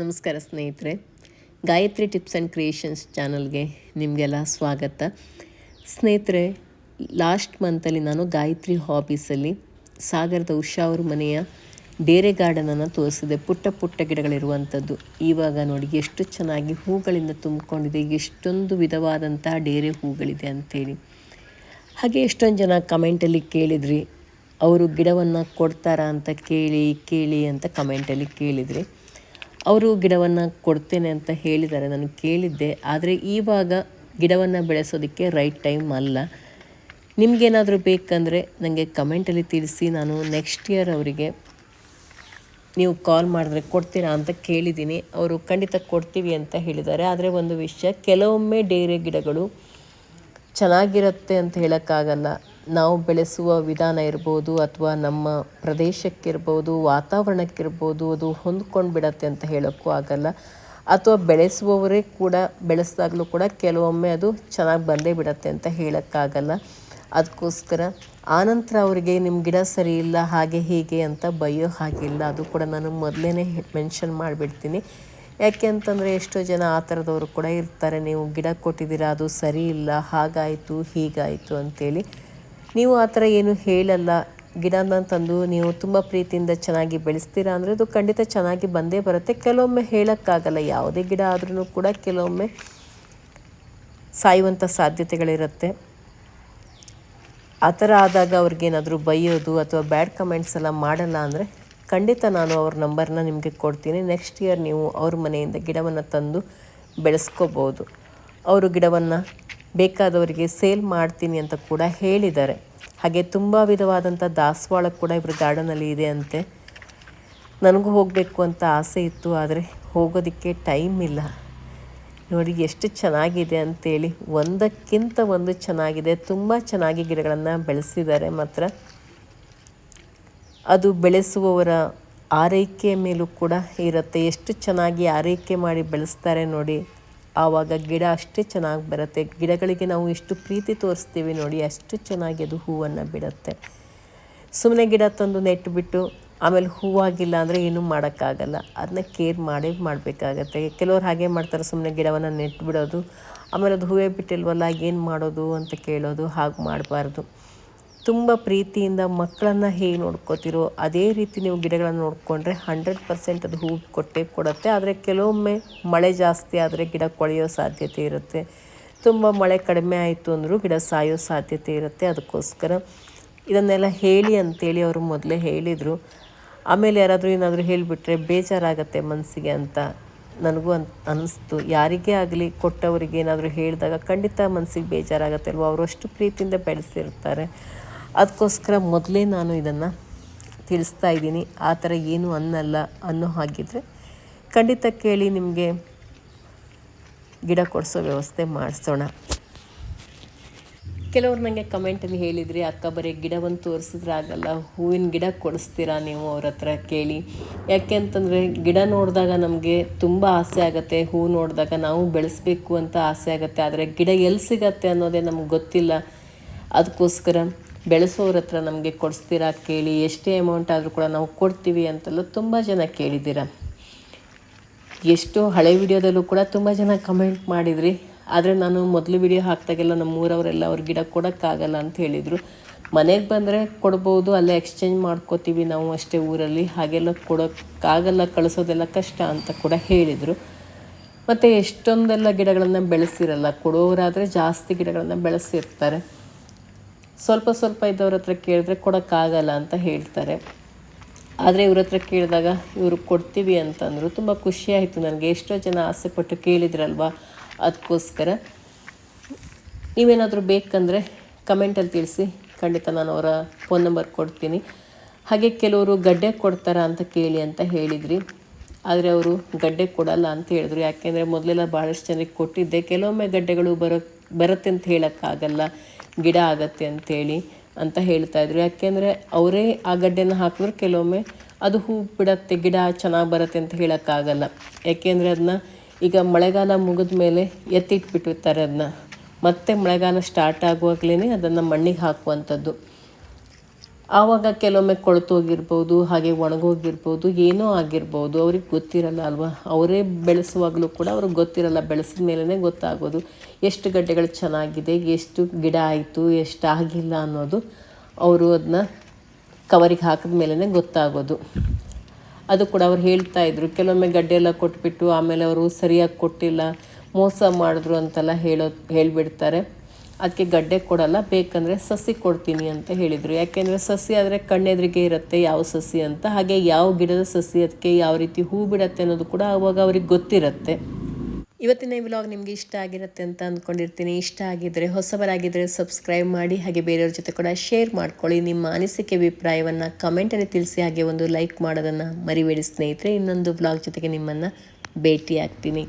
ನಮಸ್ಕಾರ ಸ್ನೇಹಿತರೆ, Gayatri tips and creations ಚಾನಲ್ಗೆ ನಿಮಗೆಲ್ಲ ಸ್ವಾಗತ. ಸ್ನೇಹಿತರೆ, ಲಾಸ್ಟ್ ಮಂತಲ್ಲಿ ನಾನು ಗಾಯತ್ರಿ ಹಾಬೀಸಲ್ಲಿ ಸಾಗರದ ಉಷಾ ಅವ್ರ ಮನೆಯ ಡೇರೆ ಗಾರ್ಡನನ್ನು ತೋರಿಸಿದೆ. ಪುಟ್ಟ ಪುಟ್ಟ ಗಿಡಗಳಿರುವಂಥದ್ದು. ಇವಾಗ ನೋಡಿ ಎಷ್ಟು ಚೆನ್ನಾಗಿ ಹೂಗಳಿಂದ ತುಂಬಿಕೊಂಡಿದೆ. ಎಷ್ಟೊಂದು ವಿಧವಾದಂತಹ ಡೇರೆ ಹೂಗಳಿದೆ ಅಂಥೇಳಿ. ಹಾಗೆ ಎಷ್ಟೊಂದು ಜನ ಕಮೆಂಟಲ್ಲಿ ಕೇಳಿದ್ರಿ, ಅವರು ಗಿಡವನ್ನು ಕೊಡ್ತಾರಾ ಅಂತ ಕೇಳಿ ಕೇಳಿ ಅಂತ ಕಮೆಂಟಲ್ಲಿ ಕೇಳಿದ್ರಿ. ಅವರು ಗಿಡವನ್ನು ಕೊಡ್ತೇನೆ ಅಂತ ಹೇಳಿದ್ದಾರೆ. ನಾನು ಕೇಳಿದ್ದೆ. ಆದರೆ ಈವಾಗ ಗಿಡವನ್ನು ಬೆಳೆಸೋದಕ್ಕೆ ರೈಟ್ ಟೈಮ್ ಅಲ್ಲ. ನಿಮಗೇನಾದರೂ ಬೇಕಂದರೆ ನನಗೆ ಕಮೆಂಟಲ್ಲಿ ತಿಳಿಸಿ. ನಾನು ನೆಕ್ಸ್ಟ್ ಇಯರ್ ಅವರಿಗೆ ನೀವು ಕಾಲ್ ಮಾಡಿದ್ರೆ ಕೊಡ್ತೀರಾ ಅಂತ ಕೇಳಿದ್ದೀನಿ. ಅವರು ಖಂಡಿತ ಕೊಡ್ತೀವಿ ಅಂತ ಹೇಳಿದ್ದಾರೆ. ಆದರೆ ಒಂದು ವಿಷಯ, ಕೆಲವೊಮ್ಮೆ ಡೇರೆ ಗಿಡಗಳು ಚೆನ್ನಾಗಿರುತ್ತೆ ಅಂತ ಹೇಳೋಕ್ಕಾಗಲ್ಲ. ನಾವು ಬೆಳೆಸುವ ವಿಧಾನ ಇರ್ಬೋದು ಅಥವಾ ನಮ್ಮ ಪ್ರದೇಶಕ್ಕಿರ್ಬೋದು, ವಾತಾವರಣಕ್ಕಿರ್ಬೋದು ಅದು ಹೊಂದ್ಕೊಂಡು ಬಿಡತ್ತೆ ಅಂತ ಹೇಳೋಕ್ಕೂ ಆಗಲ್ಲ. ಅಥವಾ ಬೆಳೆಸುವವರೇ ಕೂಡ, ಬೆಳೆಸಿದಾಗಲೂ ಕೂಡ ಕೆಲವೊಮ್ಮೆ ಅದು ಚೆನ್ನಾಗಿ ಬಂದೇ ಬಿಡತ್ತೆ ಅಂತ ಹೇಳೋಕ್ಕಾಗಲ್ಲ. ಅದಕ್ಕೋಸ್ಕರ ಆನಂತರ ಅವರಿಗೆ ನಿಮ್ಮ ಗಿಡ ಸರಿ ಇಲ್ಲ, ಹಾಗೆ ಹೀಗೆ ಅಂತ ಬಯ್ಯೋ ಹಾಗಿಲ್ಲ. ಅದು ಕೂಡ ನಾನು ಮೊದಲೇ ಮೆನ್ಷನ್ ಮಾಡಿಬಿಡ್ತೀನಿ. ಯಾಕೆ ಅಂತಂದರೆ ಎಷ್ಟೋ ಜನ ಆ ಥರದವರು ಕೂಡ ಇರ್ತಾರೆ. ನೀವು ಗಿಡ ಕೊಟ್ಟಿದ್ದೀರಾ, ಅದು ಸರಿ ಇಲ್ಲ, ಹಾಗಾಯಿತು, ಹೀಗಾಯಿತು ಅಂತೇಳಿ. ನೀವು ಆ ಥರ ಏನು ಹೇಳಲ್ಲ. ಗಿಡನ ತಂದು ನೀವು ತುಂಬ ಪ್ರೀತಿಯಿಂದ ಚೆನ್ನಾಗಿ ಬೆಳೆಸ್ತೀರಾ ಅಂದರೆ ಅದು ಖಂಡಿತ ಚೆನ್ನಾಗಿ ಬಂದೇ ಬರುತ್ತೆ. ಕೆಲವೊಮ್ಮೆ ಹೇಳೋಕ್ಕಾಗಲ್ಲ. ಯಾವುದೇ ಗಿಡ ಆದ್ರೂ ಕೂಡ ಕೆಲವೊಮ್ಮೆ ಸಾಯುವಂಥ ಸಾಧ್ಯತೆಗಳಿರುತ್ತೆ. ಆ ಥರ ಆದಾಗ ಅವ್ರಿಗೇನಾದರೂ ಬೈಯೋದು ಅಥವಾ ಬ್ಯಾಡ್ ಕಮೆಂಟ್ಸ್ ಎಲ್ಲ ಮಾಡಲ್ಲ ಅಂದರೆ ಖಂಡಿತ ನಾನು ಅವ್ರ ನಂಬರ್ನ ನಿಮಗೆ ಕೊಡ್ತೀನಿ. ನೆಕ್ಸ್ಟ್ ಇಯರ್ ನೀವು ಅವ್ರ ಮನೆಯಿಂದ ಗಿಡವನ್ನು ತಂದು ಬೆಳೆಸ್ಕೋಬೋದು. ಅವರು ಗಿಡವನ್ನು ಬೇಕಾದವರಿಗೆ ಸೇಲ್ ಮಾಡ್ತೀನಿ ಅಂತ ಕೂಡ ಹೇಳಿದ್ದಾರೆ. ಹಾಗೆ ತುಂಬ ವಿಧವಾದಂಥ ದಾಸವಾಳ ಕೂಡ ಇವರು ಗಾರ್ಡನಲ್ಲಿ ಇದೆ ಅಂತೆ. ನನಗೂ ಹೋಗಬೇಕು ಅಂತ ಆಸೆ ಇತ್ತು, ಆದರೆ ಹೋಗೋದಕ್ಕೆ ಟೈಮ್ ಇಲ್ಲ. ನೋಡಿ, ಎಷ್ಟು ಚೆನ್ನಾಗಿದೆ ಅಂತೇಳಿ ಒಂದಕ್ಕಿಂತ ಒಂದು ಚೆನ್ನಾಗಿದೆ. ತುಂಬ ಚೆನ್ನಾಗಿ ಗಿಡಗಳನ್ನು ಬೆಳೆಸಿದ್ದಾರೆ ಮಾತ್ರ. ಅದು ಬೆಳೆಸುವವರ ಆರೈಕೆಯ ಮೇಲೂ ಕೂಡ ಇರುತ್ತೆ. ಎಷ್ಟು ಚೆನ್ನಾಗಿ ಆರೈಕೆ ಮಾಡಿ ಬೆಳೆಸ್ತಾರೆ ನೋಡಿ. ಆವಾಗ ಗಿಡ ಅಷ್ಟೇ ಚೆನ್ನಾಗಿ ಬರುತ್ತೆ. ಗಿಡಗಳಿಗೆ ನಾವು ಎಷ್ಟು ಪ್ರೀತಿ ತೋರಿಸ್ತೀವಿ ನೋಡಿ, ಅಷ್ಟು ಚೆನ್ನಾಗಿ ಅದು ಹೂವನ್ನು ಬಿಡುತ್ತೆ. ಸುಮ್ಮನೆ ಗಿಡ ತಂದು ನೆಟ್ಟುಬಿಟ್ಟು ಆಮೇಲೆ ಹೂವಾಗಿಲ್ಲ ಅಂದರೆ ಏನೂ ಮಾಡೋಕ್ಕಾಗಲ್ಲ. ಅದನ್ನ ಕೇರ್ ಮಾಡೇ ಮಾಡಬೇಕಾಗತ್ತೆ. ಕೆಲವ್ರು ಹಾಗೆ ಮಾಡ್ತಾರೆ ಸುಮ್ಮನೆ ಗಿಡವನ್ನು ನೆಟ್ಟು ಬಿಡೋದು. ಆಮೇಲೆ ಅದು ಹೂವೇ ಬಿಟ್ಟಿಲ್ವಲ್ಲ ಏನು ಮಾಡೋದು ಅಂತ ಕೇಳೋದು, ಹಾಗೆ ಮಾಡಬಾರ್ದು. ತುಂಬ ಪ್ರೀತಿಯಿಂದ ಮಕ್ಕಳನ್ನು ಹೇಗೆ ನೋಡ್ಕೋತಿರೋ ಅದೇ ರೀತಿ ನೀವು ಗಿಡಗಳನ್ನು ನೋಡಿಕೊಂಡ್ರೆ ಹಂಡ್ರೆಡ್ ಪರ್ಸೆಂಟ್ ಅದು ಹೂ ಕೊಟ್ಟೇ ಕೊಡುತ್ತೆ. ಆದರೆ ಕೆಲವೊಮ್ಮೆ ಮಳೆ ಜಾಸ್ತಿ ಆದರೆ ಗಿಡ ಕೊಳೆಯೋ ಸಾಧ್ಯತೆ ಇರುತ್ತೆ. ತುಂಬ ಮಳೆ ಕಡಿಮೆ ಆಯಿತು ಅಂದರೂ ಗಿಡ ಸಾಯೋ ಸಾಧ್ಯತೆ ಇರುತ್ತೆ. ಅದಕ್ಕೋಸ್ಕರ ಇದನ್ನೆಲ್ಲ ಹೇಳಿ ಅಂತೇಳಿ ಅವರು ಮೊದಲೇ ಹೇಳಿದರು. ಆಮೇಲೆ ಯಾರಾದರೂ ಏನಾದರೂ ಹೇಳಿಬಿಟ್ರೆ ಬೇಜಾರಾಗತ್ತೆ ಮನಸ್ಸಿಗೆ ಅಂತ ನನಗೂ ಅನ್ ಅನ್ನಿಸ್ತು ಯಾರಿಗೇ ಆಗಲಿ ಕೊಟ್ಟವರಿಗೆ ಏನಾದರೂ ಹೇಳಿದಾಗ ಖಂಡಿತ ಮನಸ್ಸಿಗೆ ಬೇಜಾರಾಗತ್ತೆ ಅಲ್ವ? ಅವರು ಅಷ್ಟು ಪ್ರೀತಿಯಿಂದ ಬೆಳೆಸಿರ್ತಾರೆ. ಅದಕ್ಕೋಸ್ಕರ ಮೊದಲೇ ನಾನು ಇದನ್ನು ತಿಳಿಸ್ತಾ ಇದ್ದೀನಿ. ಆ ಥರ ಏನು ಅನ್ನಲ್ಲ, ಅನ್ನೋ ಹಾಗಿದ್ರೆ ಖಂಡಿತ ಕೇಳಿ ನಿಮಗೆ ಗಿಡ ಕೊಡಿಸೋ ವ್ಯವಸ್ಥೆ ಮಾಡಿಸೋಣ. ಕೆಲವ್ರು ನನಗೆ ಕಮೆಂಟಲ್ಲಿ ಹೇಳಿದ್ರಿ, ಅಕ್ಕ ಬರೀ ಗಿಡವನ್ನು ತೋರಿಸಿದ್ರೆ ಆಗಲ್ಲ, ಹೂವಿನ ಗಿಡ ಕೊಡಿಸ್ತೀರಾ ನೀವು? ಅವ್ರ ಹತ್ರ ಕೇಳಿ. ಯಾಕೆ ಅಂತಂದರೆ ಗಿಡ ನೋಡಿದಾಗ ನಮಗೆ ತುಂಬ ಆಸೆ ಆಗುತ್ತೆ, ಹೂ ನೋಡಿದಾಗ ನಾವು ಬೆಳೆಸಬೇಕು ಅಂತ ಆಸೆ ಆಗುತ್ತೆ, ಆದರೆ ಗಿಡ ಎಲ್ಲಿ ಸಿಗತ್ತೆ ಅನ್ನೋದೇ ನಮ್ಗೆ ಗೊತ್ತಿಲ್ಲ. ಅದಕ್ಕೋಸ್ಕರ ಬೆಳೆಸೋರ ಹತ್ರ ನಮಗೆ ಕೊಡಿಸ್ತೀರಾ ಕೇಳಿ, ಎಷ್ಟೇ ಅಮೌಂಟ್ ಆದರೂ ಕೂಡ ನಾವು ಕೊಡ್ತೀವಿ ಅಂತೆಲ್ಲ ತುಂಬ ಜನ ಕೇಳಿದ್ದೀರ. ಎಷ್ಟೋ ಹಳೆ ವಿಡಿಯೋದಲ್ಲೂ ಕೂಡ ತುಂಬ ಜನ ಕಮೆಂಟ್ ಮಾಡಿದ್ರಿ. ಆದರೆ ನಾನು ಮೊದಲು ವಿಡಿಯೋ ಹಾಕ್ದಾಗೆಲ್ಲ ನಮ್ಮೂರವರೆಲ್ಲ ಅವ್ರ ಗಿಡ ಕೊಡೋಕ್ಕಾಗಲ್ಲ ಅಂತ ಹೇಳಿದರು. ಮನೆಗೆ ಬಂದರೆ ಕೊಡ್ಬೋದು, ಅಲ್ಲೇ ಎಕ್ಸ್ಚೇಂಜ್ ಮಾಡ್ಕೋತೀವಿ ನಾವು ಅಷ್ಟೇ ಊರಲ್ಲಿ. ಹಾಗೆಲ್ಲ ಕೊಡೋಕ್ಕಾಗಲ್ಲ, ಕಳಿಸೋದೆಲ್ಲ ಕಷ್ಟ ಅಂತ ಕೂಡ ಹೇಳಿದರು. ಮತ್ತು ಎಷ್ಟೊಂದೆಲ್ಲ ಗಿಡಗಳನ್ನು ಬೆಳೆಸಿರಲ್ಲ, ಕೊಡೋರಾದರೆ ಜಾಸ್ತಿ ಗಿಡಗಳನ್ನು ಬೆಳೆಸಿರ್ತಾರೆ. ಸ್ವಲ್ಪ ಸ್ವಲ್ಪ ಇದ್ದವ್ರ ಹತ್ರ ಕೇಳಿದ್ರೆ ಕೊಡೋಕ್ಕಾಗಲ್ಲ ಅಂತ ಹೇಳ್ತಾರೆ. ಆದರೆ ಇವ್ರ ಹತ್ರ ಕೇಳಿದಾಗ ಇವರು ಕೊಡ್ತೀವಿ ಅಂತಂದರು ತುಂಬ ಖುಷಿಯಾಯಿತು ನನಗೆ. ಎಷ್ಟೋ ಜನ ಆಸೆ ಪಟ್ಟು ಕೇಳಿದ್ರಲ್ವ? ಅದಕ್ಕೋಸ್ಕರ ನೀವೇನಾದರೂ ಬೇಕಂದರೆ ಕಮೆಂಟಲ್ಲಿ ತಿಳಿಸಿ. ಖಂಡಿತ ನಾನು ಅವರ ಫೋನ್ ನಂಬರ್ ಕೊಡ್ತೀನಿ. ಹಾಗೆ ಕೆಲವರು ಗಡ್ಡೆ ಕೊಡ್ತಾರಾ ಅಂತ ಕೇಳಿ ಅಂತ ಹೇಳಿದ್ರಿ. ಆದರೆ ಅವರು ಗಡ್ಡೆ ಕೊಡಲ್ಲ ಅಂತ ಹೇಳಿದ್ರು. ಯಾಕೆಂದರೆ ಮೊದಲೆಲ್ಲ ಭಾಳಷ್ಟು ಜನರಿಗೆ ಕೊಟ್ಟಿದ್ದೆ. ಕೆಲವೊಮ್ಮೆ ಗಡ್ಡೆಗಳು ಬರೋ, ಬರುತ್ತೆ ಅಂತ ಹೇಳೋಕ್ಕಾಗಲ್ಲ. ಗಿಡ ಆಗತ್ತೆ ಅಂಥೇಳಿ ಅಂತ ಹೇಳ್ತಾ ಇದ್ರು. ಯಾಕೆಂದರೆ ಅವರೇ ಆ ಗಡ್ಡೆನ ಹಾಕಿದ್ರೆ, ಕೆಲವೊಮ್ಮೆ ಅದು ಹೂ ಬಿಡತ್ತೆ, ಗಿಡ ಚೆನ್ನಾಗಿ ಬರುತ್ತೆ ಅಂತ ಹೇಳೋಕ್ಕಾಗಲ್ಲ. ಯಾಕೆಂದರೆ ಅದನ್ನ ಈಗ ಮಳೆಗಾಲ ಮುಗಿದ ಮೇಲೆ ಎತ್ತಿಟ್ಬಿಟ್ಟಿರ್ತಾರೆ ಅದನ್ನ ಮತ್ತೆ ಮಳೆಗಾಲ ಸ್ಟಾರ್ಟ್ ಆಗುವಾಗಲೇ ಅದನ್ನು ಮಣ್ಣಿಗೆ ಹಾಕುವಂಥದ್ದು. ಆವಾಗ ಕೆಲವೊಮ್ಮೆ ಕೊಳ್ತೋಗಿರ್ಬೋದು ಹಾಗೆ ಒಣಗೋಗಿರ್ಬೋದು ಏನೋ ಆಗಿರ್ಬೋದು, ಅವ್ರಿಗೆ ಗೊತ್ತಿರಲ್ಲ ಅಲ್ವಾ? ಅವರೇ ಬೆಳೆಸುವಾಗಲೂ ಕೂಡ ಅವ್ರಿಗೆ ಗೊತ್ತಿರಲ್ಲ, ಬೆಳೆಸಿದ ಮೇಲೇ ಗೊತ್ತಾಗೋದು. ಎಷ್ಟು ಗಡ್ಡೆಗಳು ಚೆನ್ನಾಗಿದೆ, ಎಷ್ಟು ಗಿಡ ಆಯಿತು ಎಷ್ಟು ಆಗಿಲ್ಲ ಅನ್ನೋದು ಅವರು ಅದನ್ನ ಕವರಿಗೆ ಹಾಕಿದ ಮೇಲೇ ಗೊತ್ತಾಗೋದು. ಅದು ಕೂಡ ಅವ್ರು ಹೇಳ್ತಾ ಇದ್ರು. ಕೆಲವೊಮ್ಮೆ ಗಡ್ಡೆ ಎಲ್ಲ ಕೊಟ್ಬಿಟ್ಟು ಆಮೇಲೆ ಅವರು ಸರಿಯಾಗಿ ಕೊಟ್ಟಿಲ್ಲ, ಮೋಸ ಮಾಡಿದ್ರು ಅಂತೆಲ್ಲ ಹೇಳೋ, ಹೇಳಿಬಿಡ್ತಾರೆ. ಅದಕ್ಕೆ ಗಡ್ಡೆ ಕೊಡಲ್ಲ, ಬೇಕಂದರೆ ಸಸಿ ಕೊಡ್ತೀನಿ ಅಂತ ಹೇಳಿದರು. ಯಾಕೆಂದರೆ ಸಸಿ ಆದರೆ ಕಣ್ಣೆದ್ರಿಗೆ ಇರುತ್ತೆ, ಯಾವ ಸಸಿ ಅಂತ. ಹಾಗೆ ಯಾವ ಗಿಡದ ಸಸಿ ಅದಕ್ಕೆ ಯಾವ ರೀತಿ ಹೂ ಬಿಡತ್ತೆ ಅನ್ನೋದು ಕೂಡ ಅವಾಗ ಅವ್ರಿಗೆ ಗೊತ್ತಿರುತ್ತೆ. ಇವತ್ತಿನ ಈ ವ್ಲಾಗ್ ನಿಮಗೆ ಇಷ್ಟ ಆಗಿರುತ್ತೆ ಅಂತ ಅಂದ್ಕೊಂಡಿರ್ತೀನಿ. ಇಷ್ಟ ಆಗಿದ್ದರೆ ಹೊಸಬರಾಗಿದ್ದರೆ ಸಬ್ಸ್ಕ್ರೈಬ್ ಮಾಡಿ, ಹಾಗೆ ಬೇರೆಯವ್ರ ಜೊತೆ ಕೂಡ ಶೇರ್ ಮಾಡ್ಕೊಳ್ಳಿ. ನಿಮ್ಮ ಅನಿಸಿಕೆ, ಅಭಿಪ್ರಾಯವನ್ನು ಕಮೆಂಟಲ್ಲಿ ತಿಳಿಸಿ, ಹಾಗೆ ಒಂದು ಲೈಕ್ ಮಾಡೋದನ್ನು ಮರಿಬೇಡಿ ಸ್ನೇಹಿತರೆ. ಇನ್ನೊಂದು ವ್ಲಾಗ್ ಜೊತೆಗೆ ನಿಮ್ಮನ್ನು ಭೇಟಿ ಆಗ್ತೀನಿ